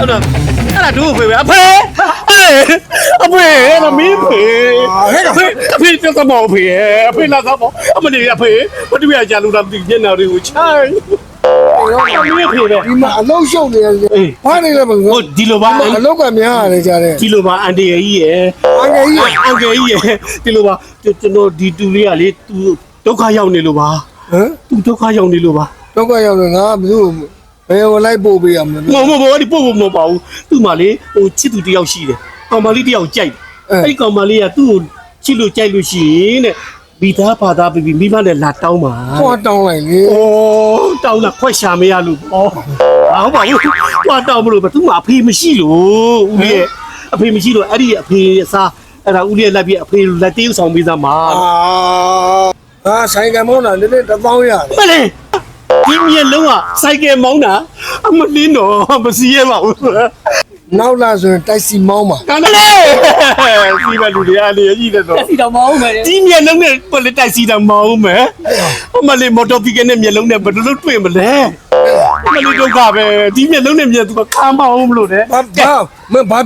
ဟုတ်တော့အဲ့ဒါတို့အဖေပဲအဖေအေးအဖေအဲ့ဒါမင်းဖေအဖေအဖေတက်သမောအဖေအဖေလာသမောအမနေအဖေဘာတူရကြလို့လားဒီညနေတွေကိုချိုင်းမင်းဖေပဲဒီမှာအလုံးရှုပ်နေတယ်ဘာနေလဲမဟိုဒီလိုပါအလောက်ကများရတယ်ကြားတယ်ဒီလိုပါအန်တီရဲ့ကြီးရဲ့အငယ်ကြီးအန်ကယ်ကြီးရဲ့ဒီလိုပါကျွန်တော်ဒီတူလေးကလေသူဒုက္ခရောက်နေလို့ပါဟမ်သူဒုက္ခရောက်နေလို့ပါတော့ကရောက်တော့ငါဘယ်သူ ဘယ်ဝင်လိုက်ပို့ပေးရမလဲမဟုတ်မဟုတ်ဒီပို့ဖို့မဟုတ်ပါဘူးသူ့မှာလေဟိုချစ်သူတယောက်ရှိတယ်ကောင်မလေးတယောက်ကြိုက်တယ်အဲ့ကောင်မလေးကသူ့ကိုချစ်လို့ကြိုက်လို့ရှိရင်တဲ့မိသားဘာသာပြီးမိမနဲ့လာတောင်းပါဟောတောင်းလိုက်လေဩတောင်းလာခွက်ရှာမရလို့ဩဟာဟုတ်ပါဘူးသွားတောင်းမလို့သူ့မှာအဖေမရှိလို့ဦးလေးရဲ့အဖေမရှိလို့အဲ့ဒီအဖေအစားအဲ့ဒါဦးလေးလက်ပြအဖေလက်တေးဆောင်ပေးသားမှာအာဟာဆိုင်ကမောင်းတာနည်းနည်းတစ်ပေါင်းရတယ်မလေး ဒီမြက်လုံးကစိုက်ကယ်မောင်းတာအမလင်းတော့မစီရပါဘူးနောက်လာဆိုရင်တိုက်စီမောင်းပါကန်းလေစီမလူတွေအားလေးကြီးတယ်တော့စီတော်မအောင်မယ်ဒီမျက်လုံးနဲ့ပလက်တိုက်စီတာမအောင်မယ်အမလေးမော်တော်ဘီကနဲ့မျက်လုံးနဲ့ဘယ်လိုလုပ်တွေ့မလဲအမလေးဒုက္ခပဲဒီမျက်လုံးနဲ့မျက်သူကခါမအောင်မလို့တဲ့ဘာဘာမဘာ